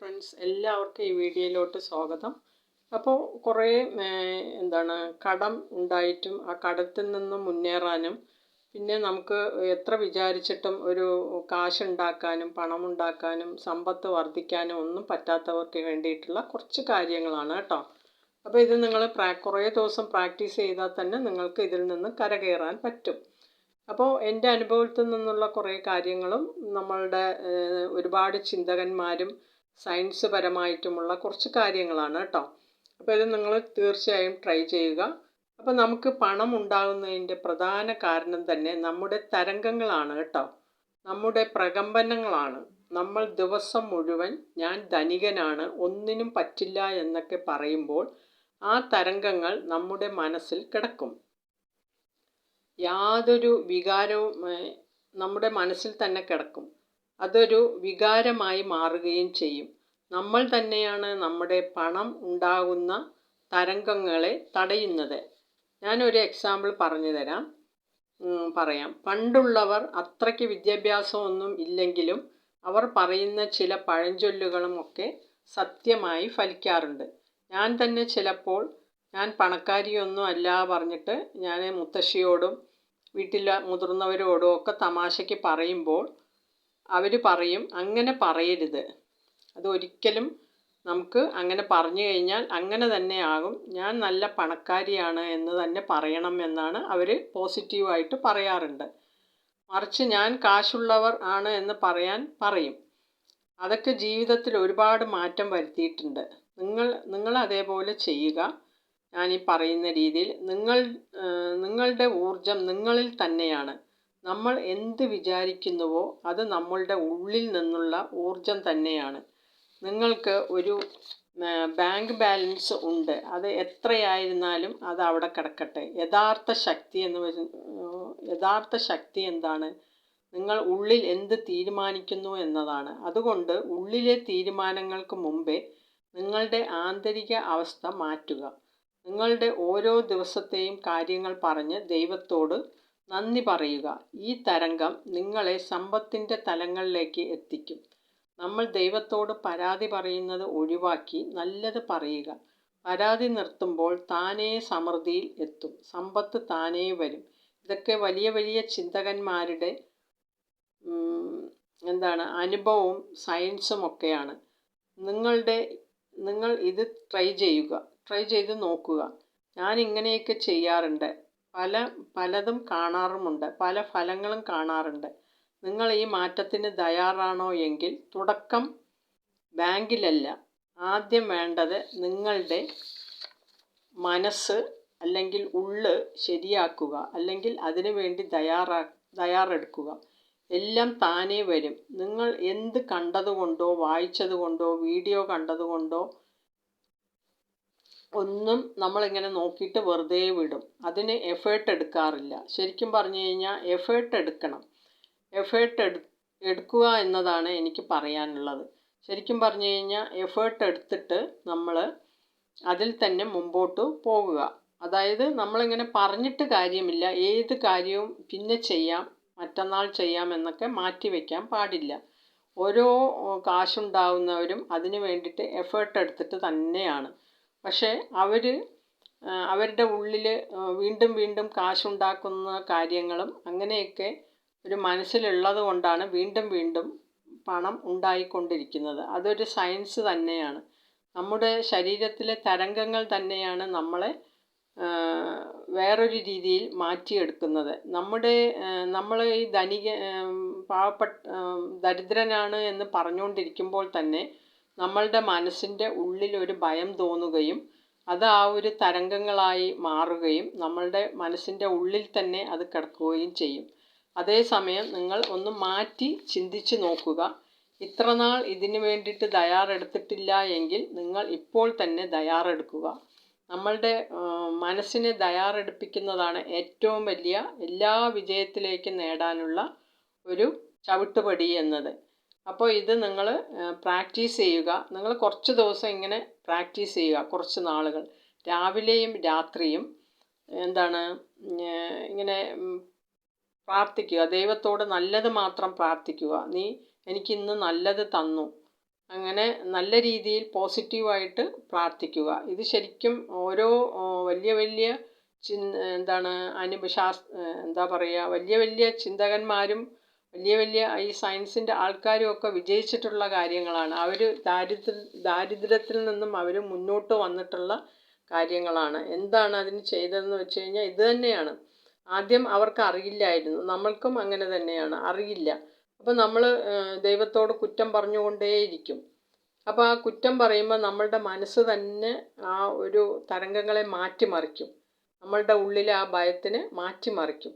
Friends എല്ലാവർക്കും ഈ വീഡിയോയിലോട്ട് സ്വാഗതം. അപ്പോൾ കുറേ എന്താണ് കടം ഉണ്ടായിട്ടും ആ കടത്തിൽ നിന്നും മുന്നേറാനും പിന്നെ നമുക്ക് എത്ര വിചാരിച്ചിട്ടും ഒരു കാശുണ്ടാക്കാനും പണമുണ്ടാക്കാനും സമ്പത്ത് വർദ്ധിക്കാനും ഒന്നും പറ്റാത്തവർക്ക് വേണ്ടിയിട്ടുള്ള കുറച്ച് കാര്യങ്ങളാണ് കേട്ടോ. അപ്പോൾ ഇത് നിങ്ങൾ പ്രാ കുറേ ദിവസം പ്രാക്ടീസ് ചെയ്താൽ തന്നെ നിങ്ങൾക്ക് ഇതിൽ നിന്ന് കരകയറാൻ പറ്റും. അപ്പോൾ എന്റെ അനുഭവത്തിൽ നിന്നുള്ള കുറേ കാര്യങ്ങളും നമ്മളുടെ ഒരുപാട് ചിന്തകന്മാരും സയൻസ് പരമായിട്ടുമുള്ള കുറച്ച് കാര്യങ്ങളാണ് കേട്ടോ അപ്പോൾ ഇത് നിങ്ങൾ തീർച്ചയായും ട്രൈ ചെയ്യുക. അപ്പോൾ നമുക്ക് പണം ഉണ്ടാകുന്നതിന്റെ പ്രധാന കാരണം തന്നെ നമ്മുടെ തരംഗങ്ങളാണ് കേട്ടോ നമ്മുടെ പ്രകമ്പനങ്ങളാണ്. നമ്മൾ ദിവസം മുഴുവൻ ഞാൻ ധനികനാണ് ഒന്നിനും പറ്റില്ല എന്നൊക്കെ പറയുമ്പോൾ ആ തരംഗങ്ങൾ നമ്മുടെ മനസ്സിൽ കിടക്കും. യാതൊരു വികാരവും നമ്മുടെ മനസ്സിൽ തന്നെ കിടക്കും. അതൊരു വികാരമായി മാറുകയും ചെയ്യും. നമ്മൾ തന്നെയാണ് നമ്മുടെ പണം ഉണ്ടാകുന്ന തരംഗങ്ങളെ തടയുന്നത്. ഞാനൊരു എക്സാമ്പിൾ പറഞ്ഞു തരാം. പറയാം. പണ്ടുള്ളവർ അത്രയ്ക്ക് വിദ്യാഭ്യാസമൊന്നും ഇല്ലെങ്കിലും അവർ പറയുന്ന ചില പഴഞ്ചൊല്ലുകളും ഒക്കെ സത്യമായി ഫലിക്കാറുണ്ട്. ഞാൻ തന്നെ ചിലപ്പോൾ ഞാൻ പണക്കാരിയൊന്നും അല്ല പറഞ്ഞിട്ട് ഞാൻ മുത്തശ്ശിയോടും വീട്ടിലെ മുതിർന്നവരോടും ഒക്കെ തമാശയ്ക്ക് പറയുമ്പോൾ അവർ പറയും അങ്ങനെ പറയരുത്. അതൊരിക്കലും നമുക്ക് അങ്ങനെ പറഞ്ഞു കഴിഞ്ഞാൽ അങ്ങനെ തന്നെ ആകും. ഞാൻ നല്ല പണക്കാരിയാണ് എന്ന് തന്നെ പറയണം എന്നാണ് അവർ പോസിറ്റീവായിട്ട് പറയാറുണ്ട്. മറിച്ച് ഞാൻ കാശുള്ളവർ ആണ് എന്ന് പറയാൻ പറയും. അതൊക്കെ ജീവിതത്തിൽ ഒരുപാട് മാറ്റം വരുത്തിയിട്ടുണ്ട്. നിങ്ങൾ നിങ്ങൾ അതേപോലെ ചെയ്യുക. ഞാൻ ഈ പറയുന്ന രീതിയിൽ നിങ്ങൾ നിങ്ങളുടെ ഊർജം നിങ്ങളിൽ തന്നെയാണ്. നമ്മൾ എന്ത് വിചാരിക്കുന്നുവോ അത് നമ്മളുടെ ഉള്ളിൽ നിന്നുള്ള ഊർജം തന്നെയാണ്. നിങ്ങൾക്ക് ഒരു ബാങ്ക് ബാലൻസ് ഉണ്ട്. അത് എത്രയായിരുന്നാലും അത് അവിടെ കിടക്കട്ടെ. യഥാർത്ഥ ശക്തി എന്ന് യഥാർത്ഥ ശക്തി എന്താണ്? നിങ്ങൾ ഉള്ളിൽ എന്ത് തീരുമാനിക്കുന്നു എന്നതാണ്. അതുകൊണ്ട് ഉള്ളിലെ തീരുമാനങ്ങൾക്ക് മുമ്പേ നിങ്ങളുടെ ആന്തരിക അവസ്ഥ മാറ്റുക. നിങ്ങളുടെ ഓരോ ദിവസത്തെയും കാര്യങ്ങൾ പറഞ്ഞ് ദൈവത്തോട് നന്ദി പറയുക. ഈ തരംഗം നിങ്ങളെ സമ്പത്തിന്റെ തലങ്ങളിലേക്ക് എത്തിക്കും. നമ്മൾ ദൈവത്തോട് പരാതി പറയുന്നത് ഒഴിവാക്കി നല്ലത് പറയുക. പരാതി നിർത്തുമ്പോൾ താനേ സമൃദ്ധിയിൽ എത്തും. സമ്പത്ത് താനേ വരും. ഇതൊക്കെ വലിയ വലിയ ചിന്തകന്മാരുടെ എന്താണ് അനുഭവവും സയൻസും ഒക്കെയാണ്. നിങ്ങളുടെ നിങ്ങൾ ഇത് ട്രൈ ചെയ്യുക. ട്രൈ ചെയ്ത് നോക്കുക. ഞാൻ ഇങ്ങനെയൊക്കെ ചെയ്യാറുണ്ട്. പല പലതും കാണാറുമുണ്ട്. പല ഫലങ്ങളും കാണാറുണ്ട്. നിങ്ങൾ ഈ മാറ്റത്തിന് തയ്യാറാണോ എങ്കിൽ തുടക്കം ബാങ്കിലല്ല. ആദ്യം വേണ്ടത് നിങ്ങളുടെ മനസ്സ് അല്ലെങ്കിൽ ഉള്ള് ശരിയാക്കുക. അല്ലെങ്കിൽ അതിനു വേണ്ടി തയ്യാറാ തയ്യാറെടുക്കുക. എല്ലാം താനേ വരും. നിങ്ങൾ എന്ത് കണ്ടതുകൊണ്ടോ വായിച്ചതുകൊണ്ടോ വീഡിയോ കണ്ടതുകൊണ്ടോ ഒന്നും നമ്മളിങ്ങനെ നോക്കിയിട്ട് വെറുതെ വിടും. അതിന് എഫേർട്ട് എടുക്കാറില്ല. ശരിക്കും പറഞ്ഞു കഴിഞ്ഞാൽ എഫേർട്ട് എടുക്കണം. എഫേർട്ട് എടു എടുക്കുക എന്നതാണ് എനിക്ക് പറയാനുള്ളത്. ശരിക്കും പറഞ്ഞു കഴിഞ്ഞാൽ എഫേർട്ട് എടുത്തിട്ട് നമ്മൾ അതിൽ തന്നെ മുമ്പോട്ട് പോകുക. അതായത് നമ്മളിങ്ങനെ പറഞ്ഞിട്ട് കാര്യമില്ല. ഏത് കാര്യവും പിന്നെ ചെയ്യാം മറ്റന്നാൾ ചെയ്യാം എന്നൊക്കെ മാറ്റി വയ്ക്കാൻ പാടില്ല. ഓരോ കാശുണ്ടാവുന്നവരും അതിന് വേണ്ടിയിട്ട് എഫേർട്ട് എടുത്തിട്ട് തന്നെയാണ്. പക്ഷേ അവർ അവരുടെ ഉള്ളിൽ വീണ്ടും വീണ്ടും കാശുണ്ടാക്കുന്ന കാര്യങ്ങളും അങ്ങനെയൊക്കെ ഒരു മനസ്സിലുള്ളത് കൊണ്ടാണ് വീണ്ടും വീണ്ടും പണം ഉണ്ടായിക്കൊണ്ടിരിക്കുന്നത്. അതൊരു സയൻസ് തന്നെയാണ്. നമ്മുടെ ശരീരത്തിലെ തരംഗങ്ങൾ തന്നെയാണ് നമ്മളെ വേറൊരു രീതിയിൽ മാറ്റിയെടുക്കുന്നത്. നമ്മുടെ നമ്മൾ ഈ ധനിക പാവപ്പെട്ട ദരിദ്രനാണ് എന്ന് പറഞ്ഞുകൊണ്ടിരിക്കുമ്പോൾ തന്നെ നമ്മളുടെ മനസ്സിന്റെ ഉള്ളിൽ ഒരു ഭയം തോന്നുകയും അത് ആ ഒരു തരംഗങ്ങളായി മാറുകയും നമ്മളുടെ മനസ്സിന്റെ ഉള്ളിൽ തന്നെ അത് കിടക്കുകയും ചെയ്യും. അതേസമയം നിങ്ങൾ ഒന്ന് മാറ്റി ചിന്തിച്ച് നോക്കുക. ഇത്രനാൾ ഇതിന് വേണ്ടിയിട്ട് തയ്യാറെടുത്തിട്ടില്ല എങ്കിൽ നിങ്ങൾ ഇപ്പോൾ തന്നെ തയ്യാറെടുക്കുക. നമ്മളുടെ മനസ്സിനെ തയ്യാറെടുപ്പിക്കുന്നതാണ് ഏറ്റവും വലിയ എല്ലാ വിജയത്തിലേക്കും നേടാനുള്ള ഒരു ചവിട്ടുപടി എന്നത്. അപ്പോൾ ഇത് നിങ്ങൾ പ്രാക്ടീസ് ചെയ്യുക. നിങ്ങൾ കുറച്ച് ദിവസം ഇങ്ങനെ പ്രാക്ടീസ് ചെയ്യുക കുറച്ച് നാളുകൾ. രാവിലെയും രാത്രിയും എന്താണ് ഇങ്ങനെ പ്രാർത്ഥിക്കുക. ദൈവത്തോട് നല്ലത് മാത്രം പ്രാർത്ഥിക്കുക. നീ എനിക്കിന്ന് നല്ലത് തന്നു. അങ്ങനെ നല്ല രീതിയിൽ പോസിറ്റീവായിട്ട് പ്രാർത്ഥിക്കുക. ഇത് ശരിക്കും ഓരോ വലിയ വലിയ ചിന് എന്താണ് അനു ശാസ് എന്താ പറയുക വലിയ വലിയ ചിന്തകന്മാരും വലിയ വലിയ ഈ സയൻസിന്റെ ആൾക്കാരും ഒക്കെ വിജയിച്ചിട്ടുള്ള കാര്യങ്ങളാണ്. അവർ ദാരിദ്ര്യ ദാരിദ്ര്യത്തിൽ നിന്നും അവർ മുന്നോട്ട് വന്നിട്ടുള്ള കാര്യങ്ങളാണ്. എന്താണ് അതിന് ചെയ്തതെന്ന് വെച്ച് കഴിഞ്ഞാൽ ഇത് തന്നെയാണ്. ആദ്യം അവർക്ക് അറിയില്ലായിരുന്നു. നമ്മൾക്കും അങ്ങനെ തന്നെയാണ്. അറിയില്ല. അപ്പോൾ നമ്മൾ ദൈവത്തോട് കുറ്റം പറഞ്ഞുകൊണ്ടേയിരിക്കും. അപ്പോൾ ആ കുറ്റം പറയുമ്പോൾ നമ്മളുടെ മനസ്സ് തന്നെ ആ ഒരു തരംഗങ്ങളെ മാറ്റിമറിക്കും. നമ്മളുടെ ഉള്ളിലെ ആ ഭയത്തിനെ മാറ്റിമറിക്കും.